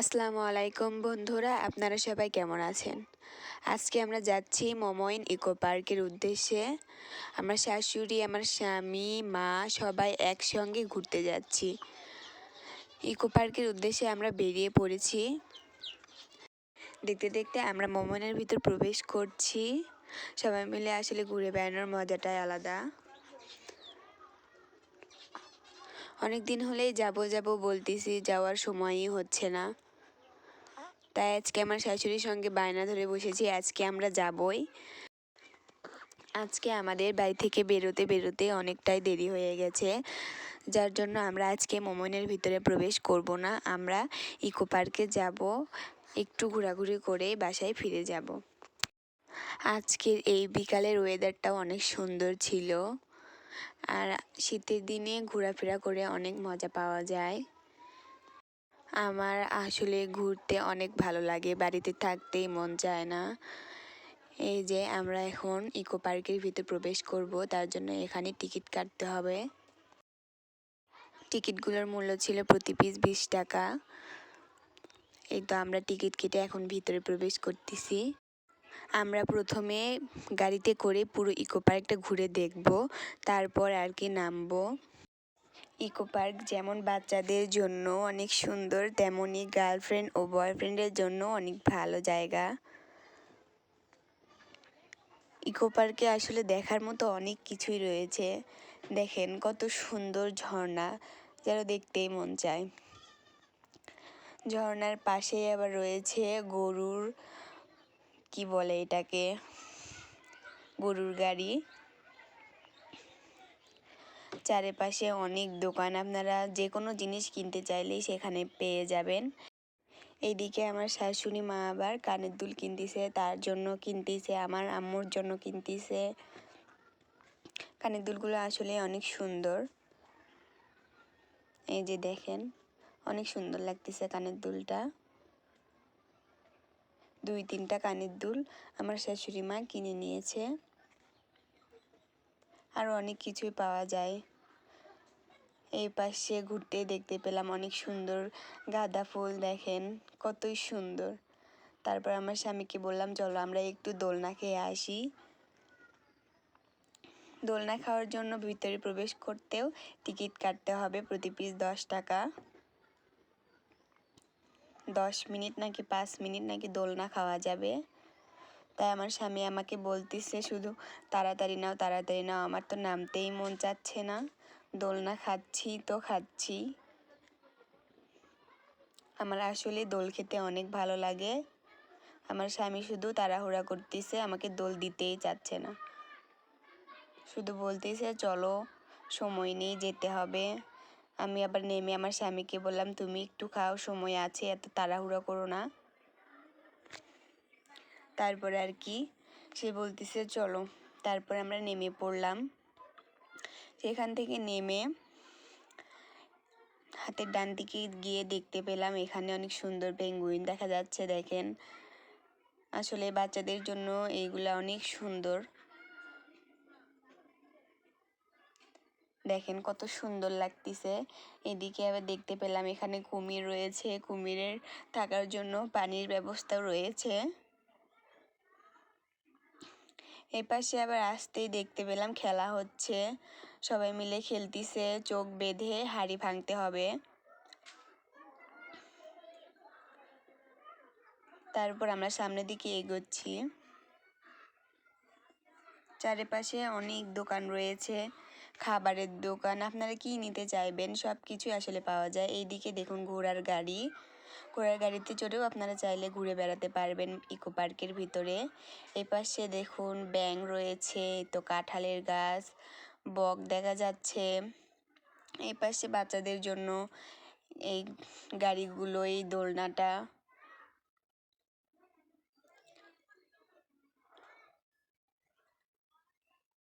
আসসালামু আলাইকুম বন্ধুরা, আপনারা সবাই কেমন আছেন? আজকে আমরা যাচ্ছি মমইন ইকো পার্কের উদ্দেশ্যে। আমার শাশুড়ি, আমার স্বামী, মা সবাই একসঙ্গে ঘুরতে যাচ্ছি। ইকো পার্কের উদ্দেশ্যে আমরা বেরিয়ে পড়েছি। দেখতে দেখতে আমরা মমইনের ভিতর প্রবেশ করছি। সবাই মিলে আসলে ঘুরে বেড়ানোর মজাটাই আলাদা। অনেক দিন হলেই যাব যাব বলতেছি, যাওয়ার সময়ই হচ্ছে না। তাই আজকে আমার শাশুড়ির সঙ্গে বায়না ধরে বসেছি, আজকে আমরা যাবই। আজকে আমাদের বাড়ি থেকে বেরোতে বেরোতে অনেকটাই দেরি হয়ে গেছে, যার জন্য আমরা আজকে মোমনের ভিতরে প্রবেশ করব না। আমরা ইকো পার্কে যাব, একটু ঘোরাঘুরি করে বাসায় ফিরে যাব। আজকের এই বিকালের ওয়েদারটাও অনেক সুন্দর ছিল। আর শীতের দিনে ঘোরাফেরা করে অনেক মজা পাওয়া যায়। আমার আসলে ঘুরতে অনেক ভালো লাগে, বাড়িতে থাকতেই মন চায় না। এই যে আমরা এখন ইকো পার্কের ভিতর প্রবেশ করব, তার জন্য এখানে টিকিট কাটতে হবে। টিকিটগুলোর মূল্য ছিল প্রতি পিস বিশ টাকা। এই তো আমরা টিকিট কেটে এখন ভিতরে প্রবেশ করতেছি। আমরা প্রথমে গাড়িতে করে পুরো ইকো পার্কটা ঘুরে দেখব, তারপর আর কি নামবো। ইকো পার্ক যেমন বাচ্চাদের জন্য অনেক সুন্দর তেমনই গার্লফ্রেন্ড ও বয়ফ্রেন্ডের জন্য অনেক ভালো জায়গা। ইকো পার্কে আসলে দেখার মতো অনেক কিছুই রয়েছে। দেখেন কত সুন্দর ঝর্ণা, যেন দেখতেই মন চায়। ঝর্ণার পাশেই আবার রয়েছে গরুর, কি বলে এটাকে? গরুর গাড়ি। চারিপাশে অনেক দোকান। আপনারা যে কোনো জিনিস কিনতে চাইলেই সেখানে পেয়ে যাবেন। এইদিকে আমার শাশুড়ি মা আবার কানের দুল কিনতেছে, তার জন্য কিনতেছে, আমার আম্মুর জন্য কিনতেছে। কানের দুলগুলো আসলে অনেক সুন্দর। এই যে দেখেন, অনেক সুন্দর লাগতেছে কানের দুলটা। দুই তিনটা কানের দুল আমার শাশুড়ি মা কিনে নিয়েছে। আরও অনেক কিছুই পাওয়া যায়। এই পাশে ঘুরতে দেখতে পেলাম অনেক সুন্দর গাঁদা ফুল, দেখেন কতই সুন্দর। তারপর আমার স্বামীকে বললাম, চলো আমরা একটু দোলনা খেয়ে আসি। দোলনা খাওয়ার জন্য ভিতরে প্রবেশ করতেও টিকিট কাটতে হবে, প্রতি পিস দশ টাকা। দশ মিনিট নাকি পাঁচ মিনিট নাকি দোলনা খাওয়া যাবে। তাই আমার স্বামী আমাকে বলতেছে, শুধু তাড়াতাড়ি নাও তাড়াতাড়ি নাও, আমার তো নামতেই মন চাচ্ছে না। দোলনা খাচ্ছি, তো খাচ্ছি। আমার আসলে দোল খেতে অনেক ভালো লাগে। আমার স্বামী শুধু তাড়াহুড়া করতেছে, আমাকে দোল দিতেই চাচ্ছে না। শুধু বলতেছে, চলো, সময় নেই, যেতে হবে। আমি আবার নেমে আমার স্বামীকে বললাম, তুমি একটু খাও, সময় আছে, এত তাড়াহুড়া করো না। তারপরে আর কি, সে বলতেছে, চলো। তারপর আমরা নেমে পড়লাম। সেখান থেকে নেমে হাতের ডান দিকে গিয়ে দেখতে পেলাম এখানে অনেক সুন্দর পেঙ্গুইন দেখা যাচ্ছে, দেখেন। আসলে বাচ্চাদের জন্য এইগুলা অনেক সুন্দর। দেখেন কত সুন্দর লাগতেছে। এদিকে আবার দেখতে পেলাম এখানে কুমির রয়েছে, কুমিরের থাকার জন্য পানির ব্যবস্থাও রয়েছে। এই পাশে আবার আসতেই দেখতে পেলাম খেলা হচ্ছে। সবাই মিলে খেলতিছে, চোখ বেঁধে হাড়ি ভাঙতে হবে। তারপর আমরা সামনের দিকে এগোচ্ছি। চারিপাশে অনেক দোকান রয়েছে, খাবারের দোকান। আপনারা কি নিতে চাইবেন? সব কিছুই আসলে পাওয়া যায়। এইদিকে দেখুন ঘোড়ার গাড়ি। ঘোড়ার গাড়িতে চড়েও আপনারা চাইলে ঘুরে বেড়াতে পারবেন ইকো পার্কের ভিতরে। এই পাশে দেখুন ব্যাং রয়েছে তো কাঁঠালের গাছ, বক দেখা যাচ্ছে। এই পাশে বাচ্চাদের জন্য এই গাড়িগুলো এই দোলনাটা।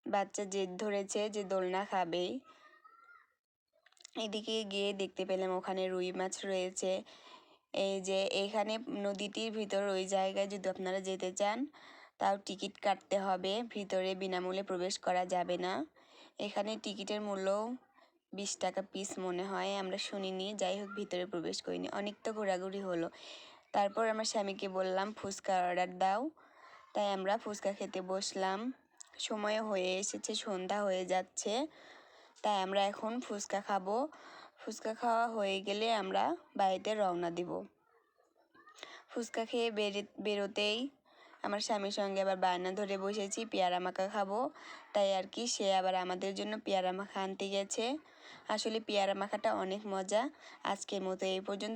বাচ্চা জেদ ধরেছে যে দোলনা খাবেই। এদিকে গিয়ে দেখতে পেলাম ওখানে রুই মাছ রয়েছে। এই যে এখানে নদীটির ভিতর ওই জায়গায় যদি আপনারা যেতে চান, তাও টিকিট কাটতে হবে। ভিতরে বিনামূল্যে প্রবেশ করা যাবে না। এখানে টিকিটের মূল্য বিশ টাকা পিস মনে হয়, আমরা শুনিনি। যাই হোক, ভিতরে প্রবেশ করিনি। অনেক তো ঘোরাঘুরি হলো। তারপর আমার স্বামীকে বললাম, ফুচকা অর্ডার দাও। তাই আমরা ফুচকা খেতে বসলাম। সময় হয়ে এসেছে, সন্ধ্যা হয়ে যাচ্ছে। তাই আমরা এখন ফুচকা খাব। ফুচকা খাওয়া হয়ে গেলে আমরা বাড়িতে রওনা দিব। ফুচকা খেয়ে বেরে, বেরোতেই আমার স্বামীর সঙ্গে আবার বায়না ধরে বসেছি, পেয়ারা মাখা খাব। তাই আর কি, সে আবার আমাদের জন্য পেয়ারা মাখা আনতে গেছে। আসলে পেয়ারা মাখাটা অনেক মজা। আজকের মতো এই পর্যন্ত।